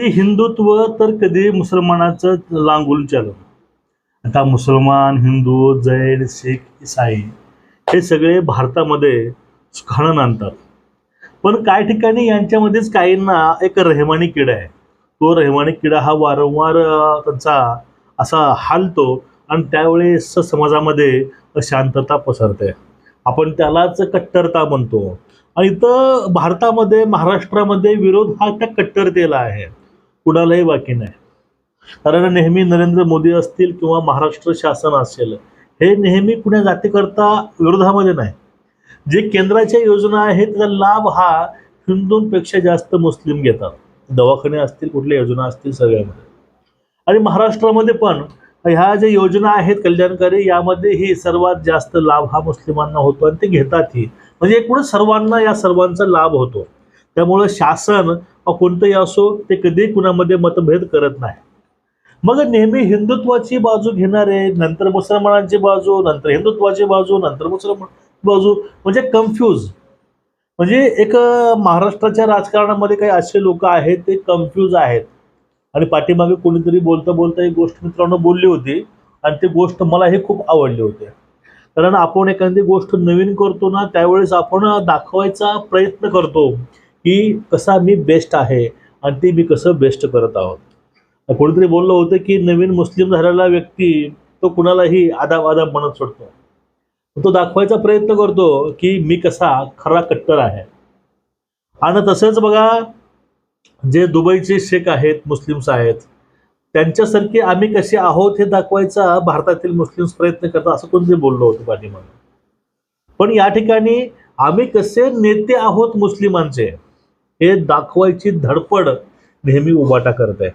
ते हिंदुत्व तर कधी मुसलमानाचं लांगून चालवलं आता मुसलमान हिंदू जैन शीख इसाई हे सगळे भारतामध्ये खणन आणतात. पण काही ठिकाणी यांच्यामध्येच काहींना एक रहमानी किडा आहे. तो रहमानी किडा हा वारंवार त्यांचा असा हालतो आणि त्यावेळेस समाजामध्ये अशांतता पसरते. आपण त्यालाच कट्टरता म्हणतो. आणि इथं भारतामध्ये महाराष्ट्रामध्ये विरोध हा त्या कट्टरतेला आहे. कुणालाही बाकी नाही. कारण नेहमी नरेंद्र मोदी असतील किंवा महाराष्ट्र शासन असेल हे नेहमी कुण्या जातीकरता विरोधामध्ये नाही. जे केंद्राच्या योजना आहेत त्याचा लाभ हा हिंदूंपेक्षा जास्त मुस्लिम घेतात. दवाखाने असतील कुठल्या योजना असतील सगळ्यामध्ये. आणि महाराष्ट्रामध्ये पण ह्या ज्या योजना आहेत कल्याणकारी यामध्येही सर्वात जास्त लाभ हा मुस्लिमांना होतो आणि ते घेतातही. म्हणजे एकूणच सर्वांना या सर्वांचा लाभ होतो. त्यामुळं शासन कोणतंही असो ते कधी कुणामध्ये मतभेद करत नाही. मग नेहमी हिंदुत्वाची बाजू घेणारे नंतर मुसलमानांची बाजू नंतर हिंदुत्वाची बाजू नंतर मुसलमान बाजू म्हणजे कन्फ्यूज म्हणजे एक महाराष्ट्राच्या राजकारणामध्ये काही असे लोक आहेत ते कन्फ्यूज आहेत. आणि पाठीमागे कोणीतरी बोलता बोलता एक गोष्ट मित्रांनो बोलली होती आणि ती गोष्ट मला हे खूप आवडली होती. कारण आपण एखादी गोष्ट नवीन करतो ना त्यावेळेस आपण दाखवायचा प्रयत्न करतो. की कसा मी बेस्ट आहे आणि ते मी कसं बेस्ट करत आहोत. कोणीतरी बोललं होतं की नवीन मुस्लिम झालेला व्यक्ती तो कुणालाही आदाब आदाब म्हणत सोडतो. तो दाखवायचा प्रयत्न करतो की मी कसा खरा कट्टर आहे. आणि तसंच बघा जे दुबईचे शेख आहेत मुस्लिम्स आहेत त्यांच्यासारखे आम्ही कसे आहोत हे दाखवायचा भारतातील मुस्लिम्स प्रयत्न करतात असं कोणतरी बोललो होतं पाठीमागे. पण या ठिकाणी आम्ही कसे नेते आहोत मुस्लिमांचे हे दाखवायची धडपड नेहमी उबाटा करत आहे.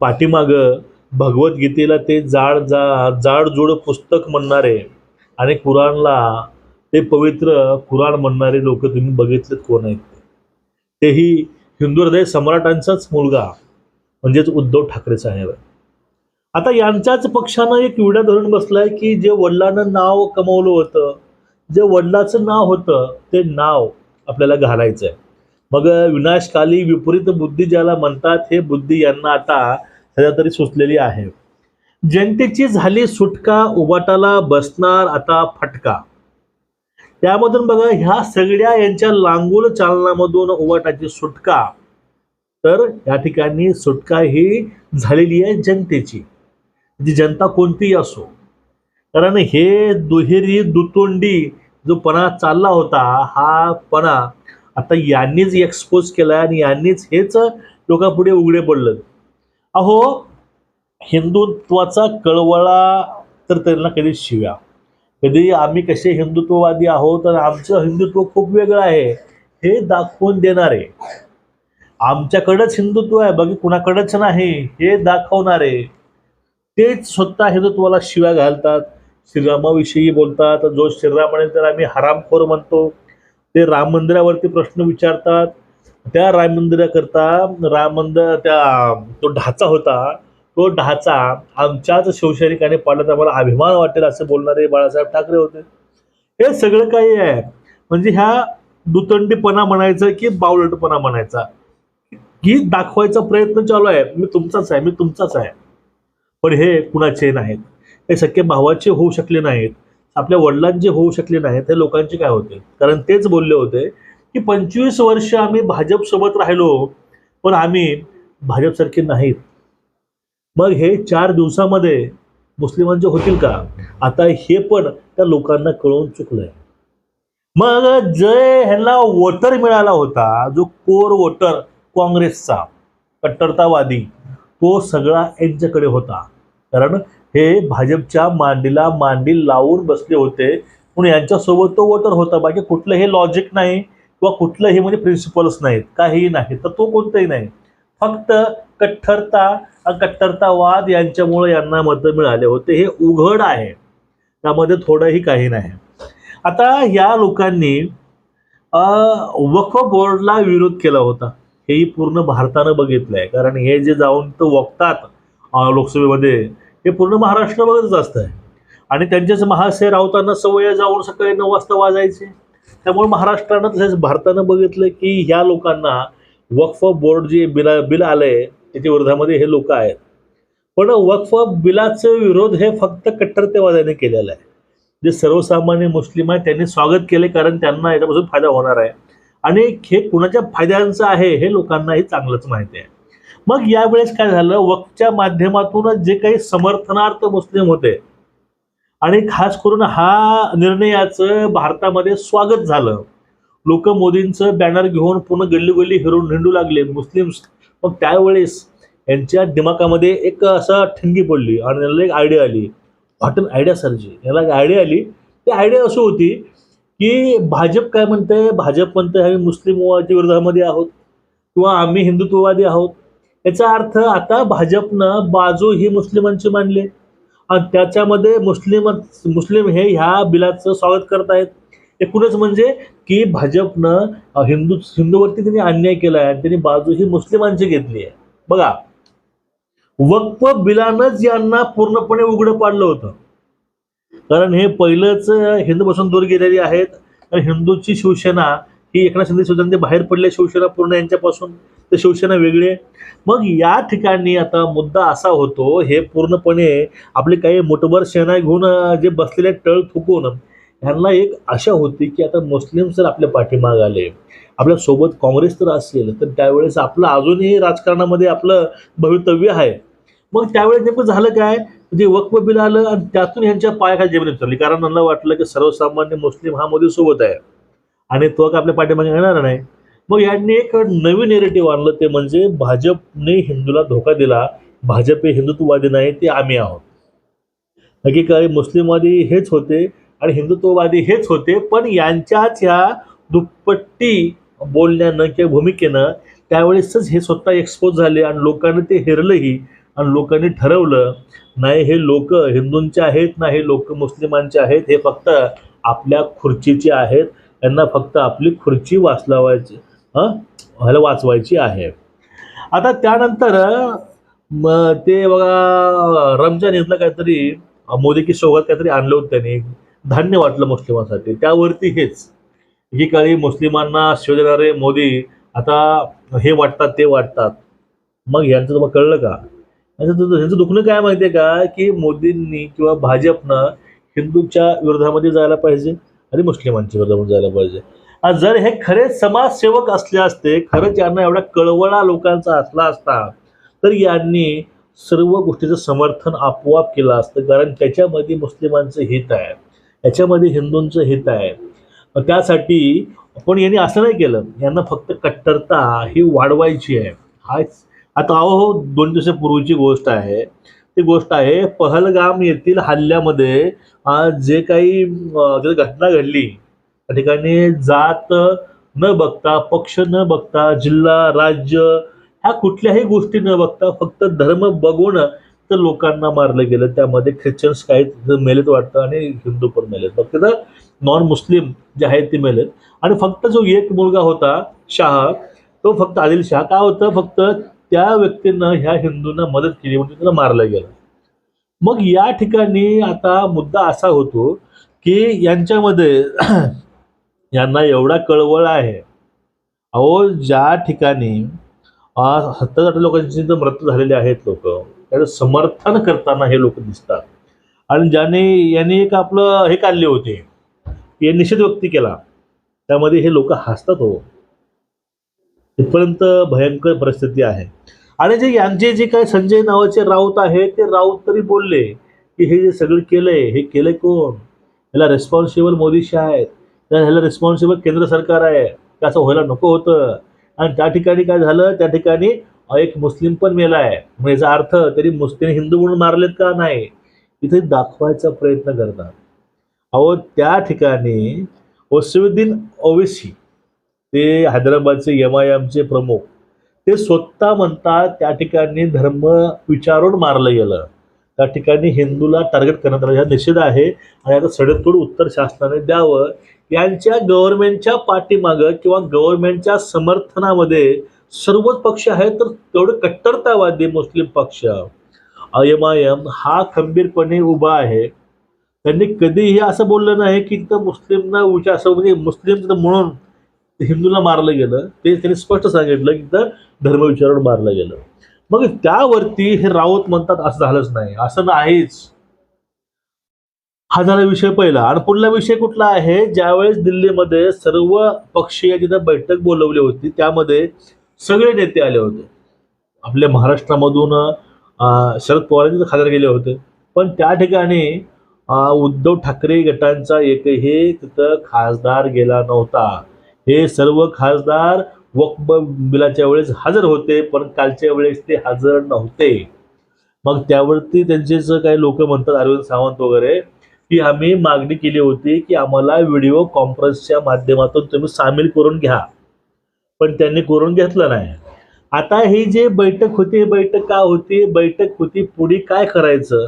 पाठीमागं भगवद्गीतेला ते जाड जा जाडजूड पुस्तक म्हणणारे आणि कुराणला ते पवित्र कुराण म्हणणारे लोक तुम्ही बघितलेत कोण आहेत तेही हिंदू हृदय सम्राटांचाच मुलगा म्हणजेच उद्धव ठाकरे साहेब. आता यांच्याच पक्षानं एक विडा धरून बसलाय की जे वडिलांना नाव कमवलं होतं जे वडिलाचं नाव होतं ते नाव आपल्याला घालायचं आहे मग विनाशकाली विपरीत बुद्धी ज्याला म्हणतात हे बुद्धी यांना आता सध्या तरी सुचलेली आहे. जनतेची झाली सुटका उबाटाला बसणार आता फटका. त्यामधून बघा ह्या सगळ्या यांच्या लांगूल चालनामधून उबाटाची सुटका. तर या ठिकाणी सुटका ही झालेली आहे जनतेची. जी जनता कोणतीही असो. कारण हे दुहेरी दुतोंडी जो पणा चालला होता हा पणा आता यांनीच एक्सपोज केला आणि यांनीच हेच लोकांपुढे उघडे पडलं अहो हिंदुत्वाचा कळवळा तर त्यांना कधी शिव्या. कधी आम्ही कसे हिंदुत्ववादी आहोत आणि आमचं हिंदुत्व खूप वेगळं आहे हे दाखवून देणारे. आमच्याकडंच हिंदुत्व आहे बाकी कुणाकडंच नाही हे दाखवणारे. तेच स्वतः हिंदुत्वाला शिव्या घालतात. श्रीरामाविषयी बोलतात. जो श्रीरामाने तर आम्ही हरामखोर म्हणतो. ते राम मंदिरावरती प्रश्न विचारतात. त्या राम मंदिराकरता राम मंदिर त्या तो ढाचा होता तो ढाचा आमच्याच शिवसैनिकाने पाडला. तर आम्हाला अभिमान वाटेल असं बोलणारे बाळासाहेब ठाकरे होते. हे सगळं काही आहे. म्हणजे ह्या दुतंडीपणा म्हणायचा की बावलटपणा म्हणायचा? ही दाखवायचा प्रयत्न चालू आहे. मी तुमचाच आहे मी तुमचाच आहे. पण हे कुणाचे नाहीत. हे सख्खे भावाचे होऊ शकले नाहीत. आपल्या वडिलांचे होऊ शकले नाही ते लोकांचे काय होते? कारण तेच बोलले होते की पंचवीस वर्ष आम्ही भाजपसोबत राहिलो पण आम्ही भाजपसारखे नाहीत. मग हे चार दिवसामध्ये मुस्लिमांचे होतील का? आता हे पण त्या लोकांना कळून चुकलंय. मग जे ह्यांना वोटर मिळाला होता जो कोर वोटर काँग्रेसचा कट्टरतावादी तो सगळा यांच्याकडे होता. कारण हे भाजपच्या मांडीला मांडी लावून बसले होते. म्हणून यांच्यासोबत तो वोटर होता. बाकी कुठलं हे लॉजिक नाही किंवा कुठलं हे म्हणजे प्रिन्सिपल्स नाहीत. काहीही नाही. तर तो कोणतंही नाही. फक्त कट्टरता कट्टरतावाद यांच्यामुळे यांना मतं मिळाले होते. हे उघड आहे. त्यामध्ये थोडंही काही नाही. आता या लोकांनी वक्फ बोर्डला विरोध केला होता. हेही पूर्ण भारतानं बघितलंय. कारण हे जे जाऊन तो वक्तात लोकसभेमध्ये हे पूर्ण महाराष्ट्र बघतच आहे आणि त्यांच्याच महाशय राऊतांना सवय जाऊन सकाळी नऊ वाजता वाजायचे. त्यामुळे महाराष्ट्रानं तसेच भारतानं बघितलं की ह्या लोकांना वक्फ बोर्ड जे बिल बिल आलंय त्याच्या विरोधामध्ये हे लोक आहेत. पण वक्फ बिलाचं विरोध हे फक्त कट्टरतेवाद्याने केलेलं आहे. जे सर्वसामान्य मुस्लिम आहे त्यांनी स्वागत केले कारण त्यांना याच्यापासून फायदा होणार आहे. आणि हे कुणाच्या फायद्यांचं आहे हे लोकांनाही चांगलंच माहिती आहे. मग यावेळेस काय झालं? वक्तच्या माध्यमातूनच जे काही समर्थनार्थ मुस्लिम होते आणि खास करून हा निर्णयाचं भारतामध्ये स्वागत झालं. लोक मोदींचं बॅनर घेऊन पूर्ण गल्ली गल्ली हिरून हिंडू लागले मुस्लिम्स. मग त्यावेळेस यांच्या दिमागामध्ये एक असं ठिणगी पडली आणि याला एक आयडिया आली. हॉटेल आयडिया सरजी? याला एक आयडिया आली. ती आयडिया अशी होती की भाजप काय म्हणते भाजप म्हणते आम्ही मुस्लिम विरोधामध्ये आहोत किंवा आम्ही हिंदुत्ववादी आहोत. याचा अर्थ आता भाजपनं बाजू ही मुस्लिमांची मानली आणि त्याच्यामध्ये मुस्लिम मुस्लिम हे ह्या बिलाचं स्वागत करत आहेत एकूणच म्हणजे की भाजपनं हिंदू हिंदूवरती त्यांनी अन्याय केला आहे आणि त्यांनी बाजू ही मुस्लिमांची घेतली आहे. बघा वक्फ बिलानंच यांना पूर्णपणे उघडं पाडलं होतं. कारण हे पहिलंच हिंदूपासून दूर गेलेली आहेत. आणि हिंदूची शिवसेना की एकनाथ शिंदे शिवसेना ते बाहेर पडले शिवसेना पूर्ण यांच्यापासून तर शिवसेना वेगळी आहे. मग या ठिकाणी आता मुद्दा असा होतो हे पूर्णपणे आपले काही मोठभर सेना घेऊन जे बसलेले टळ थुकून ह्यांना एक आशा होती की आता मुस्लिम जर आपल्या पाठीमाग आले. आपल्यासोबत काँग्रेस तर असेल तर त्यावेळेस आपलं अजूनही राजकारणामध्ये आपलं भवितव्य आहे. मग त्यावेळेस नेमकं झालं काय? म्हणजे वक्फ बिल आलं आणि त्यातून ह्यांच्या पायाखाली जमीन उतरली. कारण त्यांना वाटलं की सर्वसामान्य मुस्लिम हा मोदी सोबत आहे. आणि तो का आपल्या पाठीमागे येणार नाही. मग यांनी एक नवीन नेरेटिव्ह आणलं ते म्हणजे भाजपने हिंदूला धोका दिला. भाजप हे हिंदुत्ववादी नाही ते आम्ही आहोत. हकीकारी मुस्लिमवादी हेच होते आणि हिंदुत्ववादी हेच होते पण यांच्याच ह्या दुप्पट्टी बोलण्यानं किंवा भूमिकेनं त्यावेळेसच हे स्वतः एक्सपोज झाले आणि लोकांनी ते हेरलंही आणि लोकांनी ठरवलं नाही हे लोक हिंदूंचे आहेत नाही हे लोक मुस्लिमांचे आहेत हे फक्त आपल्या खुर्चीचे आहेत. त्यांना फक्त आपली खुर्ची वाचलावायची हं? ह्याला वाचवायची आहे. आता त्यानंतर ते बघा रमजान ईदला काहीतरी मोदी की सोबत काहीतरी आणलं होतं त्यांनी धान्य वाटलं मुस्लिमांसाठी. त्यावरती हेच एकीकाळी मुस्लिमांना शिव देणारे मोदी आता हे वाटतात ते वाटतात. मग यांचं तुम्हाला कळलं का? यांचं ह्यांचं दुखणं काय माहितीये का? की मोदींनी किंवा भाजपनं हिंदूच्या विरोधामध्ये जायला पाहिजे. आणि मुस्लिमांच्या विरोधामध्ये जायला पाहिजे. आज जर हे खरे समाजसेवक असले असते खरंच यांना एवढा कळवळा लोकांचा असला असता तर यांनी सर्व गोष्टीचं समर्थन आपोआप केलं असतं. कारण त्याच्यामध्ये मुस्लिमांचं हित आहे. याच्यामध्ये हिंदूंचं हित आहे. त्यासाठी पण यांनी असं नाही केलं. यांना फक्त कट्टरता ही वाढवायची आहे. हा आता अहो दोन दिवसापूर्वीची गोष्ट आहे. ती गोष्ट आहे पहलगाम येथील हल्ल्यामध्ये जे काही घटना घडली त्या ठिकाणी जात न बघता पक्ष न बघता जिल्हा राज्य ह्या कुठल्याही गोष्टी न बघता फक्त धर्म बघून तर लोकांना मारलं गेलं. त्यामध्ये ख्रिश्चन्स काही मेलेत वाटतं आणि हिंदू पण मेलेत. फक्त तर नॉन मुस्लिम जे आहेत ते मेलेत. आणि फक्त जो एक मुलगा होता शाह तो फक्त आदिल शाह. काय होतं? फक्त त्या व्यक्तींना ह्या हिंदूंना मदत केली म्हणजे त्याला मारलं गेलं. मग या ठिकाणी आता मुद्दा असा होतो की यांच्यामध्ये यांना एवढा कळवळ आहे. अहो ज्या ठिकाणी सत्तर अठरा लोकांची जर मृत्यू झालेले आहेत लोक. त्याचं समर्थन करताना हे लोक दिसतात. आणि ज्याने यांनी एक आपलं हे काढले होते. हे निषेध व्यक्ती केला. त्यामध्ये हे लोक हसतात हो. इथपर्यंत भयंकर परिस्थिती आहे. आणि जे यांचे जे काही संजय नावाचे राऊत आहे ते राऊत तरी बोलले की हे जे सगळं केलंय हे केलंय कोण? ह्याला रिस्पॉन्सिबल मोदी शाह आहेत ह्याला रिस्पॉन्सिबल केंद्र सरकार आहे. ते असं व्हायला नको होतं. आणि त्या ठिकाणी काय झालं? त्या ठिकाणी एक मुस्लिम पण मेला आहे. मग याचा अर्थ तरी मुस्लिम हिंदू म्हणून मारलेत का नाही? इथे दाखवायचा प्रयत्न करतात. अहो त्या ठिकाणी ओसुद्दीन ओवेसी ते हैदराबादचे एम आय एमचे प्रमुख ते स्वतः म्हणतात त्या ठिकाणी धर्म विचारून मारलं गेलं. त्या ठिकाणी हिंदूला टार्गेट करण्यात आलं. हा निषेध आहे आणि आता सडेतोड उत्तर शासनाने द्यावं. यांच्या गव्हर्नमेंटच्या पाठीमागं किंवा गव्हर्नमेंटच्या समर्थनामध्ये सर्वच पक्ष आहेत तर तेवढे कट्टरतावादी मुस्लिम पक्ष. एम आय एम हा खंबीरपणे उभा आहे. त्यांनी कधीही असं बोललं नाही की तिथं मुस्लिमना विचार म्हणजे मुस्लिम म्हणून ते हिंदूला मारलं गेलं ते त्यांनी स्पष्ट सांगितलं की तर धर्म विचारून मारलं गेलं. मग त्यावरती हे राऊत म्हणतात असं झालंच नाही असं नाहीच. हा झाला विषय पहिला. आणि पुढला विषय कुठला आहे? ज्यावेळेस दिल्लीमध्ये सर्व पक्षीय तिथं बैठक बोलवली होती त्यामध्ये सगळे नेते आले होते. आपल्या महाराष्ट्रामधून शरद पवार तिथं खासदार गेले होते. पण त्या ठिकाणी उद्धव ठाकरे गटांचा एकही तिथं खासदार गेला नव्हता. हे सर्व खासदार वक्फ बिलाच्या वेळेस हजर होते पण कालच्या वेळेस ते हजर नव्हते. मग त्यावरती त्यांचे जे काही लोक म्हणतात अरविंद सावंत वगैरे की आम्ही मागणी केली होती की आम्हाला व्हिडिओ कॉन्फरन्सच्या माध्यमातून तुम्ही सामील करून घ्या. पण त्यांनी करून घेतलं नाही. आता ही जे बैठक होती बैठक का होती? बैठक होती पुढे काय करायचं?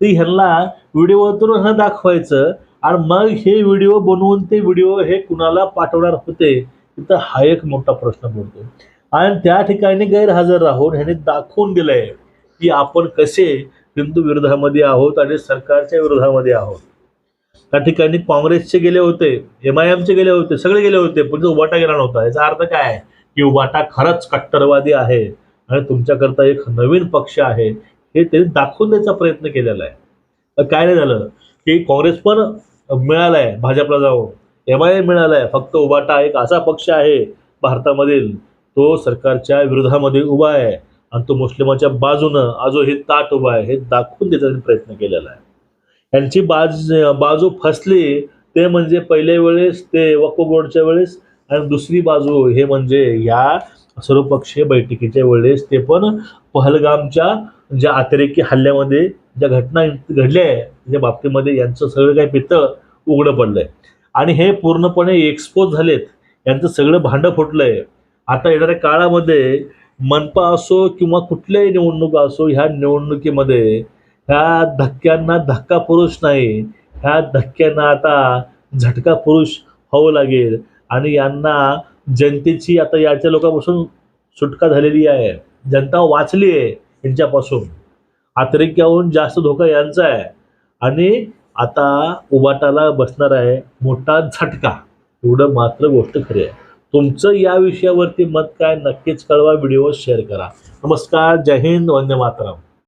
ते ह्यांना व्हिडिओतून दाखवायचं आणि मग हे व्हिडिओ बनवून ते व्हिडिओ हे कुणाला पाठवणार होते तिथं हा एक मोठा प्रश्न पडतो आणि त्या ठिकाणी गैरहजर राहून ह्याने दाखवून दिलंय की आपण कसे हिंदू विरोधामध्ये आहोत आणि सरकारच्या विरोधामध्ये आहोत. त्या ठिकाणी काँग्रेसचे गेले होते एम आय एमचे गेले होते सगळे गेले होते पण तो वाटा गेला नव्हता. याचा अर्थ काय आहे? की वाटा खरंच कट्टरवादी आहे आणि तुमच्याकरता एक नवीन पक्ष आहे हे त्यांनी दाखवून द्यायचा प्रयत्न केलेला आहे. तर काय नाही झालं की काँग्रेस पण मिळालाय भाजपला जाऊन. एम आय एम मिळालाय. फक्त उबाटा एक असा पक्ष आहे भारतामधील तो सरकारच्या विरोधामध्ये उभा आहे. आणि तो मुस्लिमाच्या बाजूनं आजो हे ताट उभा आहे हे दाखवून देण्याचा प्रयत्न केलेला आहे. यांची बाज बाजू फसली ते म्हणजे पहिल्या वेळेस ते वक्फ बोर्डच्या वेळेस आणि दुसरी बाजू हे म्हणजे या सर्वपक्षीय बैठकीच्या वेळेस ते पण पहलगामच्या ज्या अतिरेकी हल्ल्यामध्ये ज्या घटना घडल्या या बाबतीमध्ये यांचं सगळं काही पितळ उघडं पडलंय. आणि हे पूर्णपणे एक्सपोज झालेत. यांचं सगळं भांडं फुटलंय. आता येणाऱ्या काळामध्ये मनपा असो किंवा कुठल्याही निवडणुका असो ह्या निवडणुकीमध्ये ह्या धक्क्यांना धक्का पुरुष नाही. ह्या धक्क्यांना आता झटका पुरुष व्हावं लागेल. आणि यांना जनतेची आता याच्या लोकांपासून सुटका झालेली आहे. जनता वाचली आहे यांच्यापासून. अतिरेक्याहून जास्त धोका यांचा आहे. आणि आता उबाटाला बसणार आहे मोठा झटका. एवढं मात्र गोष्ट खरी आहे. तुमचं या विषयावरती मत काय नक्कीच कळवा व्हिडिओ शेअर करा. नमस्कार जय हिंद वंदे मातरम.